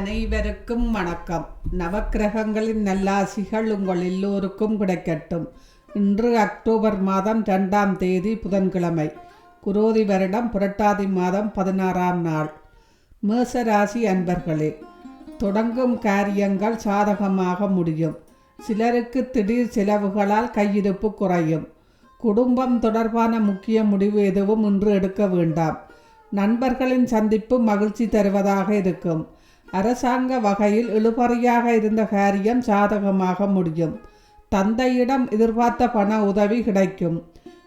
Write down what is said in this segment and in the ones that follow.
அனைவருக்கும் வணக்கம். நவக்கிரகங்களின் நல்லாசிகள் உங்கள் எல்லோருக்கும் கிடைக்கட்டும். இன்று அக்டோபர் மாதம் ரெண்டாம் தேதி புதன்கிழமை குரோதி வருடம் புரட்டாதி மாதம் பதினாறாம் நாள். மேசராசி அன்பர்களே தொடங்கும் காரியங்கள் சாதகமாக முடியும். சிலருக்கு திடீர் செலவுகளால் கையிருப்பு குறையும். குடும்பம் தொடர்பான முக்கிய முடிவு எதுவும் இன்று எடுக்க வேண்டாம். நண்பர்களின் சந்திப்பு மகிழ்ச்சி தருவதாக இருக்கும். அரசாங்க வகையில் இழுபறியாக இருந்த காரியம் சாதகமாக முடியும். தந்தையிடம் எதிர்பார்த்த பண உதவி கிடைக்கும்.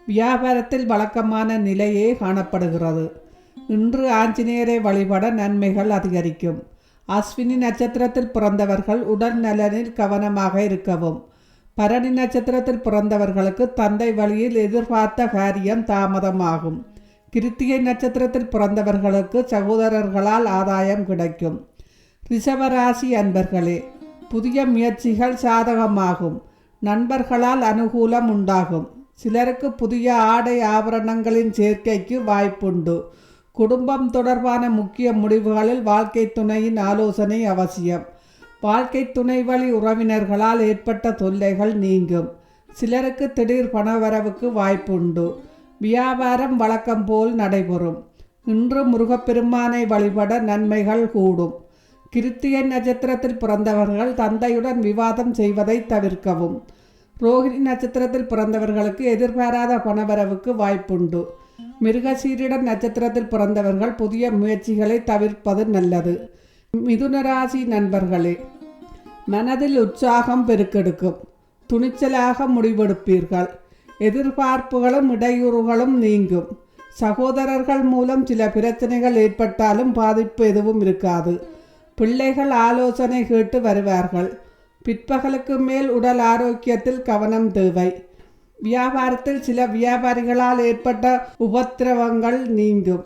வியாபாரத்தில் வழக்கமான நிலையே காணப்படுகிறது. இன்று ஆஞ்சநேயரை வழிபட நன்மைகள் அதிகரிக்கும். அஸ்வினி நட்சத்திரத்தில் பிறந்தவர்கள் உடல் நலனில் கவனமாக இருக்கவும். பரணி நட்சத்திரத்தில் பிறந்தவர்களுக்கு தந்தை வழியில் எதிர்பார்த்த காரியம் தாமதமாகும். கிருத்திகை நட்சத்திரத்தில் பிறந்தவர்களுக்கு சகோதரர்களால் ஆதாயம் கிடைக்கும். ரிஷபராசி அன்பர்களே புதிய முயற்சிகள் சாதகமாகும். நண்பர்களால் அனுகூலம் உண்டாகும். சிலருக்கு புதிய ஆடை ஆபரணங்களின் சேர்க்கைக்கு வாய்ப்புண்டு. குடும்பம் தொடர்பான முக்கிய முடிவுகளில் வாழ்க்கை துணையின் ஆலோசனை அவசியம். வாழ்க்கை துணை வழி உறவினர்களால் ஏற்பட்ட தொல்லைகள் நீங்கும். சிலருக்கு திடீர் பணவரவுக்கு வாய்ப்புண்டு. வியாபாரம் வழக்கம் போல் நடைபெறும். இன்று முருகப்பெருமானை வழிபட நன்மைகள் கூடும். கிருத்திகை நட்சத்திரத்தில் பிறந்தவர்கள் தந்தையுடன் விவாதம் செய்வதை தவிர்க்கவும். ரோஹிணி நட்சத்திரத்தில் பிறந்தவர்களுக்கு எதிர்பாராத பணவரவுக்கு வாய்ப்புண்டு. மிருகசீரிட நட்சத்திரத்தில் பிறந்தவர்கள் புதிய முயற்சிகளை தவிர்ப்பது நல்லது. மிதுனராசி நண்பர்களே மனதில் உற்சாகம் பெருக்கெடுக்கும். துணிச்சலாக முடிவெடுப்பீர்கள். எதிர்பார்ப்புகளும் இடையூறுகளும் நீங்கும். சகோதரர்கள் மூலம் சில பிரச்சனைகள் ஏற்பட்டாலும் பாதிப்பு எதுவும் இருக்காது. பிள்ளைகள் ஆலோசனை கேட்டு வருவார்கள். பிற்பகலுக்கு மேல் உடல் ஆரோக்கியத்தில் கவனம் தேவை. வியாபாரத்தில் சில வியாபாரிகளால் ஏற்பட்ட உபத்திரவங்கள் நீங்கும்.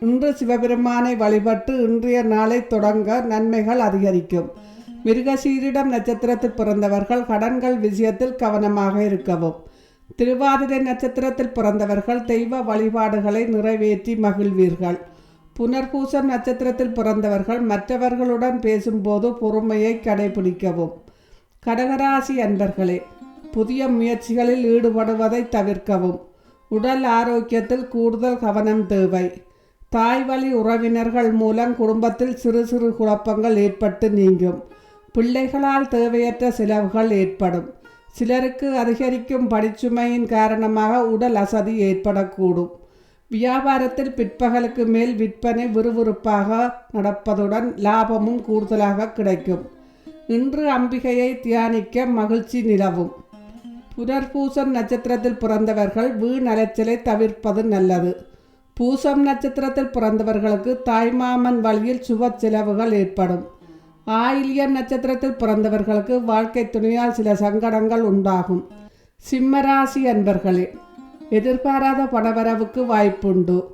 இன்று சிவபெருமானை வழிபட்டு இன்றைய நாளை தொடங்க நன்மைகள் அதிகரிக்கும். மிருகசீரிடம் நட்சத்திரத்தில் பிறந்தவர்கள் கடன்கள் விஷயத்தில் கவனமாக இருக்கவும். திருவாதிரை நட்சத்திரத்தில் பிறந்தவர்கள் தெய்வ வழிபாடுகளை நிறைவேற்றி மகிழ்வீர்கள். புனர்பூசம் நட்சத்திரத்தில் பிறந்தவர்கள் மற்றவர்களுடன் பேசும்போது பொறுமையை கடைபிடிக்கவும். கடகராசி அன்பர்களே புதிய முயற்சிகளில் ஈடுபடுவதை தவிர்க்கவும். உடல் ஆரோக்கியத்தில் கூடுதல் கவனம் தேவை. தாய் வழி உறவினர்கள் மூலம் குடும்பத்தில் சிறு சிறு குழப்பங்கள் ஏற்பட்டு நீங்கும். பிள்ளைகளால் தேவையற்ற செலவுகள் ஏற்படும். சிலருக்கு அதிகரிக்கும் படிச்சுமையின் காரணமாக உடல் அசதி ஏற்படக்கூடும். வியாபாரத்தில் பிற்பகலுக்கு மேல் விற்பனை விறுவிறுப்பாக நடப்பதுடன் லாபமும் கூடுதலாக கிடைக்கும். இன்று அம்பிகையை தியானிக்க மகிழ்ச்சி நிலவும். புனர்பூசம் நட்சத்திரத்தில் பிறந்தவர்கள் வீண் அலைச்சலை தவிர்ப்பது நல்லது. பூசம் நட்சத்திரத்தில் பிறந்தவர்களுக்கு தாய்மாமன் வழியில் சுப செலவுகள் ஏற்படும். ஆயிலியன் நட்சத்திரத்தில் பிறந்தவர்களுக்கு வாழ்க்கை துணையால் சில சங்கடங்கள் உண்டாகும். சிம்மராசி அன்பர்களே எதிர்பாராத பணவரவுக்கு வாய்ப்புண்டு.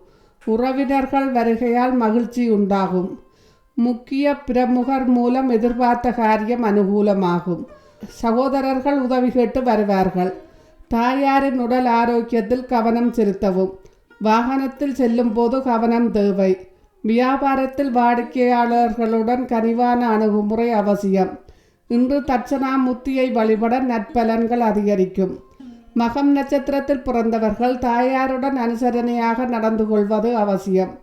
உறவினர்கள் வருகையால் மகிழ்ச்சி உண்டாகும் முக்கிய பிரமுகர் மூலம் எதிர்பார்த்த காரியம் அனுகூலமாகும். சகோதரர்கள் உதவி கேட்டு வருவார்கள். தாயாரின் உடல் ஆரோக்கியத்தில் கவனம் செலுத்தவும். வாகனத்தில் செல்லும் போது கவனம் தேவை. வியாபாரத்தில் வாடிக்கையாளர்களுடன் கனிவான அணுகுமுறை அவசியம். இன்று தட்சணாமுத்தியை வழிபட நற்பலன்கள் அதிகரிக்கும். மகம் நட்சத்திரத்தில் பிறந்தவர்கள் தாயாருடன் அனுசரணையாக நடந்து கொள்வது அவசியம்.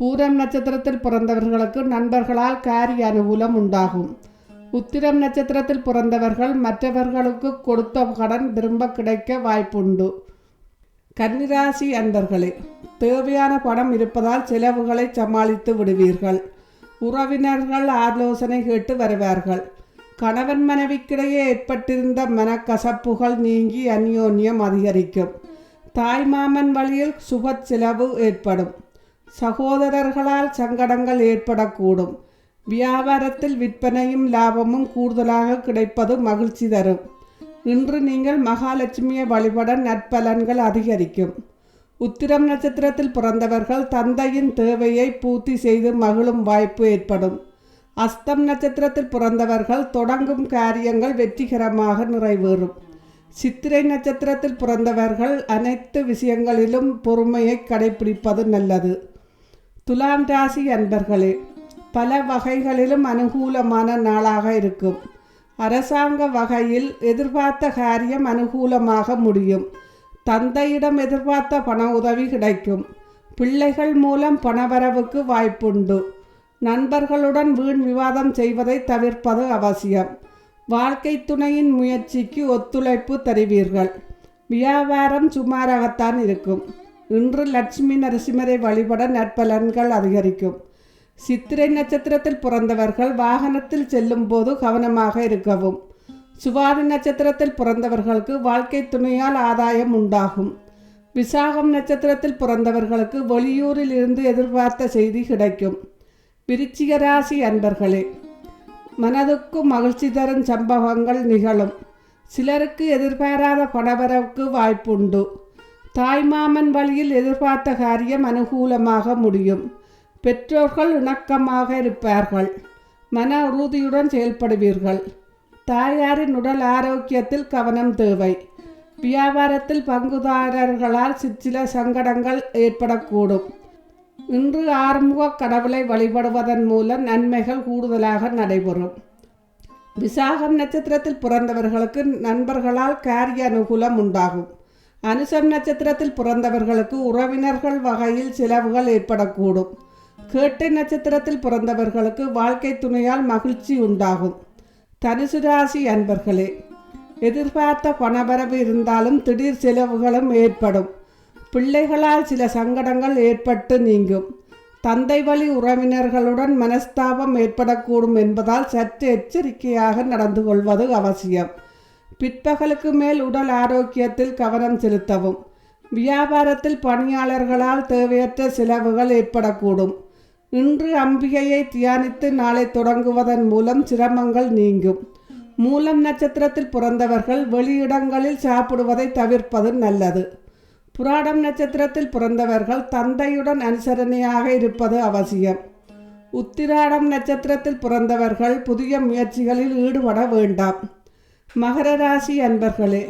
பூரம் நட்சத்திரத்தில் பிறந்தவர்களுக்கு நண்பர்களால் காரிய அனுகூலம் உண்டாகும். உத்திரம் நட்சத்திரத்தில் பிறந்தவர்கள் மற்றவர்களுக்கு கொடுத்த கடன் திரும்ப கிடைக்க வாய்ப்புண்டு. கன்னிராசி அன்பர்களே தேவையான பணம் இருப்பதால் செலவுகளை சமாளித்து விடுவீர்கள். உறவினர்கள் ஆலோசனை கேட்டு வருவார்கள். கணவன் மனைவிக்கிடையே ஏற்பட்டிருந்த மனக்கசப்புகள் நீங்கி அந்யோன்யம் அதிகரிக்கும். தாய் மாமன் வழியில் சுப செலவு ஏற்படும். சகோதரர்களால் சங்கடங்கள் ஏற்படக்கூடும். வியாபாரத்தில் விற்பனையும் லாபமும் கூடுதலாக கிடைப்பது மகிழ்ச்சி தரும். இன்று நீங்கள் மகாலட்சுமியை வழிபட நற்பலன்கள் அதிகரிக்கும். உத்திரம் நட்சத்திரத்தில் பிறந்தவர்கள் தந்தையின் தேவையை பூர்த்தி செய்து மகிழும் வாய்ப்பு ஏற்படும். அஸ்தம் நட்சத்திரத்தில் பிறந்தவர்கள் தொடங்கும் காரியங்கள் வெற்றிகரமாக நிறைவேறும். சித்திரை நட்சத்திரத்தில் பிறந்தவர்கள் அனைத்து விஷயங்களிலும் பொறுமையை கடைபிடிப்பது நல்லது. துலாம் ராசி அன்பர்களே பல வகைகளிலும் அனுகூலமான நாளாக இருக்கும். அரசாங்க வகையில் எதிர்பார்த்த காரியம் அனுகூலமாக முடியும். தந்தையிடம் எதிர்பார்த்த பண உதவி கிடைக்கும். பிள்ளைகள் மூலம் பணவரவுக்கு வாய்ப்புண்டு. நண்பர்களுடன் வீண் விவாதம் செய்வதை தவிர்ப்பது அவசியம். வாழ்க்கை துணையின் முயற்சிக்கு ஒத்துழைப்பு தருவீர்கள். வியாபாரம் சுமாராகத்தான் இருக்கும். இன்று லட்சுமி நரசிம்மரை வழிபட நற்பலன்கள் அதிகரிக்கும். சித்திரை நட்சத்திரத்தில் பிறந்தவர்கள் வாகனத்தில் செல்லும் போது கவனமாக இருக்கவும். சுவாதி நட்சத்திரத்தில் பிறந்தவர்களுக்கு வாழ்க்கை துணையால் ஆதாயம் உண்டாகும். விசாகம் நட்சத்திரத்தில் பிறந்தவர்களுக்கு வெளியூரில் இருந்து எதிர்பார்த்த செய்தி கிடைக்கும். விருச்சிக ராசி அன்பர்களே மனதுக்கும் மகிழ்ச்சி தரும் சம்பவங்கள் நிகழும். சிலருக்கு எதிர்பாராத பணவரவுக்கு வாய்ப்புண்டு. தாய்மாமன் வழியில் எதிர்பார்த்த காரியம் அனுகூலமாக முடியும். பெற்றோர்கள் இணக்கமாக இருப்பார்கள். மன உறுதியுடன் செயல்படுவீர்கள். தாயாரின் உடல் ஆரோக்கியத்தில் கவனம் தேவை. வியாபாரத்தில் பங்குதாரர்களால் சிற்சில சங்கடங்கள் ஏற்படக்கூடும். இன்று ஆறுமுக கடவுளை வழிபடுவதன் மூலம் நன்மைகள் கூடுதலாக நடைபெறும். விசாகம் நட்சத்திரத்தில் பிறந்தவர்களுக்கு நண்பர்களால் காரிய அனுகூலம் உண்டாகும். அனுசம் நட்சத்திரத்தில் பிறந்தவர்களுக்கு உறவினர்கள் வகையில் செலவுகள் ஏற்படக்கூடும். கேட்டை நட்சத்திரத்தில் பிறந்தவர்களுக்கு வாழ்க்கை துணையால் மகிழ்ச்சி உண்டாகும். தனுசு ராசி அன்பர்களே எதிர்பார்த்த பணவரவு இருந்தாலும் திடீர் செலவுகளும் ஏற்படும். பிள்ளைகளால் சில சங்கடங்கள் ஏற்பட்டு நீங்கும். தந்தை வழி உறவினர்களுடன் மனஸ்தாபம் ஏற்படக்கூடும் என்பதால் சற்று எச்சரிக்கையாக நடந்து கொள்வது அவசியம். பிற்பகலுக்கு மேல் உடல் ஆரோக்கியத்தில் கவனம் செலுத்தவும். வியாபாரத்தில் பணியாளர்களால் தேவையற்ற செலவுகள் ஏற்படக்கூடும். இன்று அம்பிகையை தியானித்து நாளை தொடங்குவதன் மூலம் சிரமங்கள் நீங்கும். மூலம் நட்சத்திரத்தில் பிறந்தவர்கள் வெளியிடங்களில் சாப்பிடுவதை தவிர்ப்பது நல்லது. புராடம் நட்சத்திரத்தில் பிறந்தவர்கள் தந்தையுடன் அனுசரணையாக இருப்பது அவசியம். உத்திராடம் நட்சத்திரத்தில் பிறந்தவர்கள் புதிய முயற்சிகளில் ஈடுபட வேண்டாம். மகர ராசி அன்பர்களே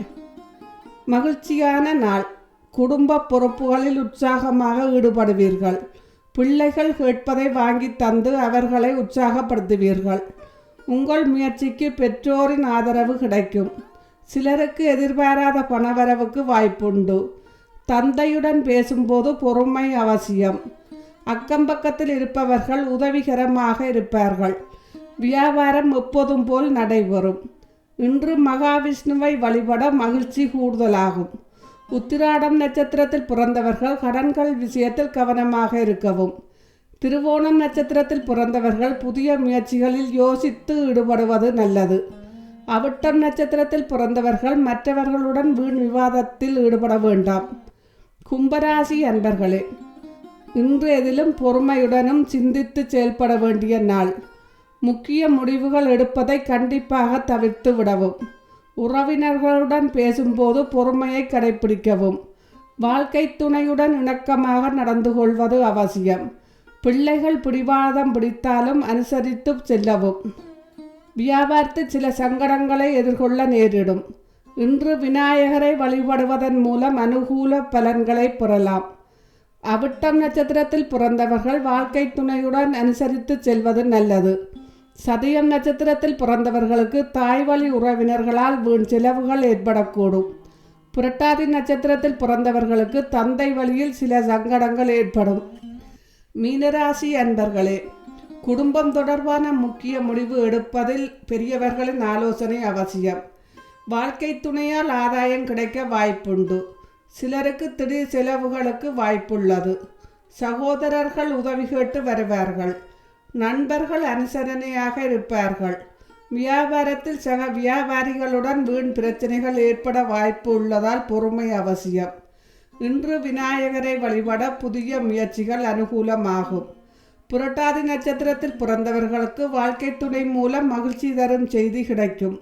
மகிழ்ச்சியான நாள். குடும்ப பொறுப்புகளில் உற்சாகமாக ஈடுபடுவீர்கள். பிள்ளைகள் கேட்பதை வாங்கி தந்து அவர்களை உற்சாகப்படுத்துவீர்கள். உங்கள் முயற்சிக்கு பெற்றோரின் ஆதரவு கிடைக்கும். சிலருக்கு எதிர்பாராத பணவரவுக்கு வாய்ப்புண்டு. தந்தையுடன் பேசும்போது பொறுமை அவசியம். அக்கம்பக்கத்தில் இருப்பவர்கள் உதவிகரமாக இருப்பார்கள். வியாபாரம் எப்போதும் போல் நடைபெறும். இன்று மகாவிஷ்ணுவை வழிபட மகிழ்ச்சி கூடுதலாகும். உத்திராடம் நட்சத்திரத்தில் பிறந்தவர்கள் கடன்கள் விஷயத்தில் கவனமாக இருக்கவும். திருவோணம் நட்சத்திரத்தில் பிறந்தவர்கள் புதிய முயற்சிகளில் யோசித்து ஈடுபடுவது நல்லது. அவிட்டம் நட்சத்திரத்தில் பிறந்தவர்கள் மற்றவர்களுடன் வீண் விவாதத்தில் ஈடுபட வேண்டாம். கும்பராசி அன்பர்களே இன்று எதிலும் பொறுமையுடனும் சிந்தித்து செயல்பட வேண்டிய நாள். முக்கிய முடிவுகள் எடுப்பதை கண்டிப்பாக தவிர்த்து விடவும் உறவினர்களுடன் பேசும்போது பொறுமையை கடைபிடிக்கவும் வாழ்க்கை துணையுடன் இணக்கமாக நடந்து கொள்வது அவசியம். பிள்ளைகள் பிடிவாதம் பிடித்தாலும் அனுசரித்து செல்லவும் வியாபாரத்தில் சில சங்கடங்களை எதிர்கொள்ள நேரிடும். இன்று விநாயகரை வழிபடுவதன் மூலம் அனுகூல பலன்களை பெறலாம். அவிட்டம் நட்சத்திரத்தில் பிறந்தவர்கள் வாழ்க்கை துணையுடன் அனுசரித்து செல்வது நல்லது. சதயம் நட்சத்திரத்தில் பிறந்தவர்களுக்கு தாய் வழி உறவினர்களால் வீண் செலவுகள் ஏற்படக்கூடும். புரட்டாதி நட்சத்திரத்தில் பிறந்தவர்களுக்கு தந்தை வழியில் சில சங்கடங்கள் ஏற்படும். மீனராசி அன்பர்களே குடும்பம் தொடர்பான முக்கிய முடிவு எடுப்பதில் பெரியவர்களின் ஆலோசனை அவசியம். வாழ்க்கை துணையால் ஆதாயம் கிடைக்க வாய்ப்புண்டு. சிலருக்கு திடீர் செலவுகளுக்கு வாய்ப்புள்ளது. சகோதரர்கள் உதவி கேட்டு வருவார்கள். நண்பர்கள் அனுசரணையாக இருப்பார்கள். வியாபாரத்தில் சக வியாபாரிகளுடன் வீண் பிரச்சனைகள் ஏற்பட வாய்ப்பு உள்ளதால் பொறுமை அவசியம். இன்று விநாயகரை வழிபட புதிய முயற்சிகள் அனுகூலமாகும். புரட்டாதி நட்சத்திரத்தில் பிறந்தவர்களுக்கு வாழ்க்கை துணை மூலம் மகிழ்ச்சி தரும் செய்தி கிடைக்கும்.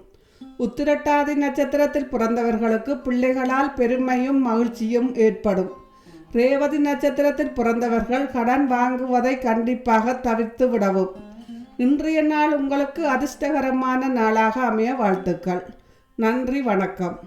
உத்திரட்டாதி நட்சத்திரத்தில் பிறந்தவர்களுக்கு பிள்ளைகளால் பெருமையும் மகிழ்ச்சியும் ஏற்படும். ரேவதி நட்சத்திரத்தில் பிறந்தவர்கள் கடன் வாங்குவதை கண்டிப்பாக தவிர்த்து விடவும். இன்றைய நாள் உங்களுக்கு அதிர்ஷ்டகரமான நாளாக அமைய வாழ்த்துக்கள். நன்றி வணக்கம்.